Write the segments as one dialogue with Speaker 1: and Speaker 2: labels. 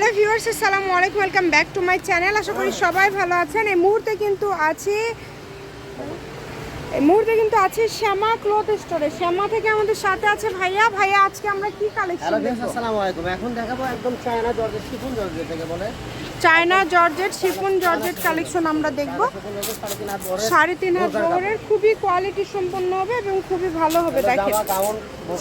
Speaker 1: Hello viewers আসসালামু আলাইকুম welcome back to my channel আশা করি সবাই ভালো আছেন। এই মুহূর্তে কিন্তু আছি এই মুহূর্তে কিন্তু আছে শ্যামা ক্লথ স্টোরে শ্যামা থেকে আমাদের সাথে আছে ভাইয়া। ভাইয়া আজকে আমরা কি
Speaker 2: হ্যালো
Speaker 1: কালেকশন
Speaker 2: ভিউয়ার্স আসসালামু আলাইকুম এখন দেখাবো একদম চায়না জর্জেট শিফন জর্জেট থেকে বলে।
Speaker 1: China georgette chiffon georgette collection আমরা দেখব।
Speaker 2: সাড়ে তিন
Speaker 1: বহরের খুবই কোয়ালিটি সম্পন্ন হবে এবং খুবই ভালো হবে দেখেন।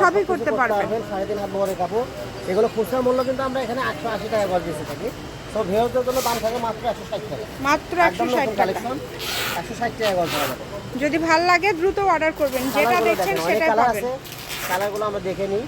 Speaker 1: সবই করতে পারবেন।
Speaker 2: সাড়ে তিন হাত বড় কাপড়। এগুলো খুচরা মূল্য কিন্তু আমরা এখানে একশো আশি টাকা গজ দিতে থাকি। তো ভিউয়ারদের জন্য দাম থাকে মাত্র একশো ষাট টাকা।
Speaker 1: মাত্র একশো ষাট
Speaker 2: কালেকশন একশো ষাট টাকা গজ
Speaker 1: যদি ভালো লাগে দ্রুত অর্ডার করবেন। যেটা দেখছেন সেটাই পাবেন।
Speaker 2: কালারগুলো আমরা দেখে নিই।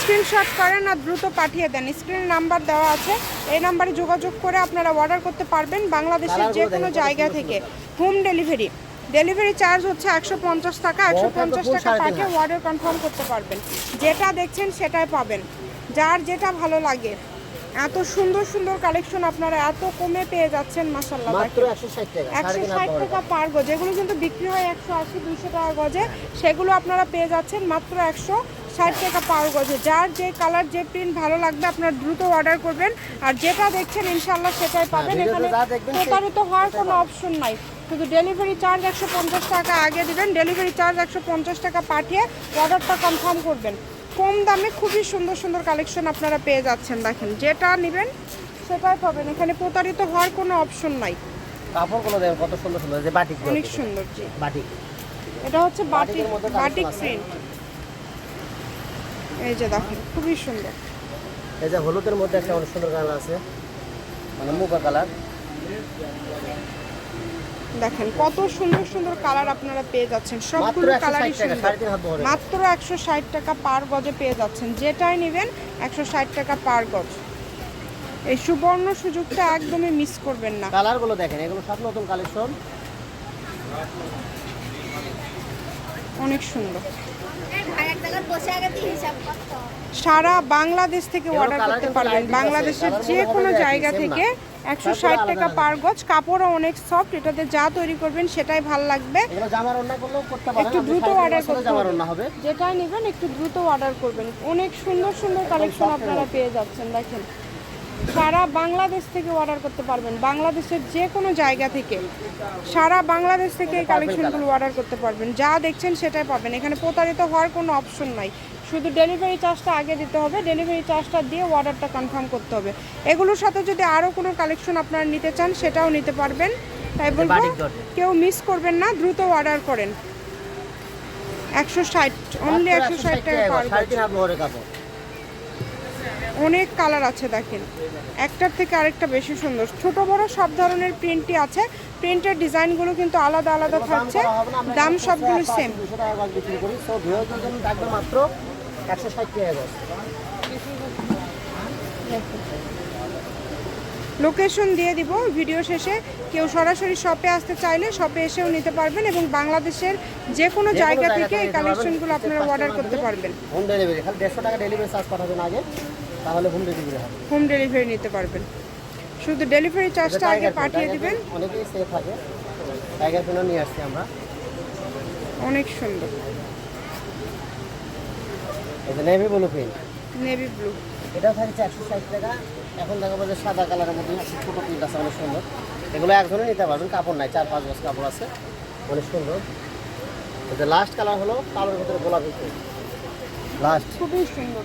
Speaker 1: স্ক্রিনশট করেন আর দ্রুত পাঠিয়ে দেন। স্ক্রিন নাম্বার দেওয়া আছে। এই নাম্বারে যোগাযোগ করে আপনারা অর্ডার করতে পারবেন বাংলাদেশের যে কোনো জায়গা থেকে। হোম ডেলিভারি ডেলিভারি চার্জ হচ্ছে একশো পঞ্চাশ টাকা একশো পঞ্চাশ টাকা পাঠিয়ে অর্ডার কনফার্ম করতে পারবেন। যেটা দেখছেন সেটাই পাবেন। যার যেটা ভালো লাগে। এত সুন্দর সুন্দর কালেকশন আপনারা এত কমে পেয়ে যাচ্ছেন মাসাল্লাহ
Speaker 2: একশো ষাট টাকা
Speaker 1: পার গজ। এগুলো কিন্তু বিক্রি হয় একশো আশি দুইশো টাকা গজে। সেগুলো আপনারা পেয়ে যাচ্ছেন মাত্র একশো ষাট টাকা পার গজে। যার যে কালার যে প্রিন্ট ভালো লাগবে আপনারা দ্রুত অর্ডার করবেন। আর যেটা দেখছেন ইনশাল্লাহ সেটাই পাবেন। এখানে প্রতারিত হওয়ার কোনো অপশন নাই। শুধু ডেলিভারি চার্জ একশো পঞ্চাশ টাকা আগে দিবেন ডেলিভারি চার্জ একশো পঞ্চাশ টাকা পাঠিয়ে অর্ডারটা কনফার্ম করবেন। কম দামে খুবই সুন্দর সুন্দর কালেকশন আপনারা পেয়ে যাচ্ছেন দেখেন যেটা নেবেন সেটাই পাবেন। এখানে প্রতারিত হওয়ার কোনো অপশন নাই।
Speaker 2: কাপড়গুলো দেখেন কত সুন্দর সুন্দর যে বাটিক
Speaker 1: অনেক সুন্দর জি।
Speaker 2: বাটিক
Speaker 1: এটা হচ্ছে বাটিক বাটিক। প্রিন্ট এই যে দেখেন খুবই সুন্দর।
Speaker 2: এই যে হলুদের মধ্যে একটা অনেক সুন্দর কালার আছে। মানে মুগা কালার
Speaker 1: দেখেন কত সুন্দর সুন্দর কালার আপনারা পেয়ে যাচ্ছেন। সবগুলো কালারই সুন্দর। মাত্র একশো ষাট টাকা পার গজে পেয়ে যাচ্ছেন। যেটাই নেবেন একশো ষাট টাকা পার গজ। এই সুবর্ণ সুযোগটা একদমই মিস করবেন না।
Speaker 2: কালারগুলো দেখেন এগুলো সব নতুন কালেকশন।
Speaker 1: অনেক সুন্দর।
Speaker 3: হবে।
Speaker 1: সারা বাংলাদেশ থেকে অর্ডার করতে পারবেন। বাংলাদেশের যে কোনো জায়গা থেকে একশো ষাট টাকা। পার গজ কাপড়ও অনেক সফট এটাতে যা তৈরি করবেন সেটাই ভালো লাগবে। একটু দ্রুত অর্ডার করতে হবে। যেটাই নেবেন একটু দ্রুত অর্ডার করবেন। অনেক সুন্দর সুন্দর কালেকশন আপনারা পেয়ে যাচ্ছেন দেখেন। সারা বাংলাদেশ থেকে অর্ডার করতে পারবেন। বাংলাদেশের যে কোনো জায়গা থেকে সারা বাংলাদেশ থেকে এই কালেকশনগুলো অর্ডার করতে পারবেন। যা দেখছেন সেটাই পাবেন। এখানে প্রতারিত হওয়ার কোনো অপশন নাই। শুধু ডেলিভারি চার্জটা আগে দিতে হবে। ডেলিভারি চার্জটা দিয়ে অর্ডারটা কনফার্ম করতে হবে। এগুলোর সাথে যদি আরও কোনো কালেকশন আপনারা নিতে চান সেটাও নিতে পারবেন। তাই বলব কেউ মিস করবেন না। দ্রুত অর্ডার করেন। একশো ষাট অনলি একশো ষাট
Speaker 2: 160
Speaker 1: টাকা অনেক কালার আছে দেখেন। একটার থেকে আরেকটা বেশি সুন্দর। ছোট বড় সব ধরনের প্রিন্টই আছে। প্রিন্টের ডিজাইনগুলো কিন্তু আলাদা আলাদা থাকছে। দাম সবগুলো সেম লোকেশন দিয়ে দিব ভিডিও শেষে। কেউ সরাসরি শপে আসতে চাইলে শপে এসেও নিতে পারবেন এবং বাংলাদেশের যে কোনো জায়গা থেকে এই কালেকশনগুলো আপনারা অর্ডার করতে পারবেন।
Speaker 2: হোম ডেলিভারি খালি দেড়শো টাকা ডেলিভারি চার্জ পাঠাবেন আগে। তাহলে হোম ডেলিভারি হবে।
Speaker 1: হোম ডেলিভারি নিতে পারবেন। শুধু ডেলিভারি চার্জটা আগে পাঠিয়ে দিবেন।
Speaker 2: অনেকেই সেফ থাকে। টাইগার পেনও নিয়ে আসছি আমরা।
Speaker 1: অনেক সুন্দর।
Speaker 2: এটা navy blue pen
Speaker 1: navy blue
Speaker 2: এটা থাকছে একশো ষাট টাকা। এখন দেখা যাবে সাদা কালারের মধ্যে ছোটো প্রিন্ট আছে অনেক সুন্দর। এগুলো একজনে নিতে পারবেন কাপড় নাই চার পাঁচ বছর কাপড় আছে অনেক সুন্দর। এটা লাস্ট কালার হলো কালোর ভিতরে গোলাপি লাস্ট
Speaker 1: খুবই সুন্দর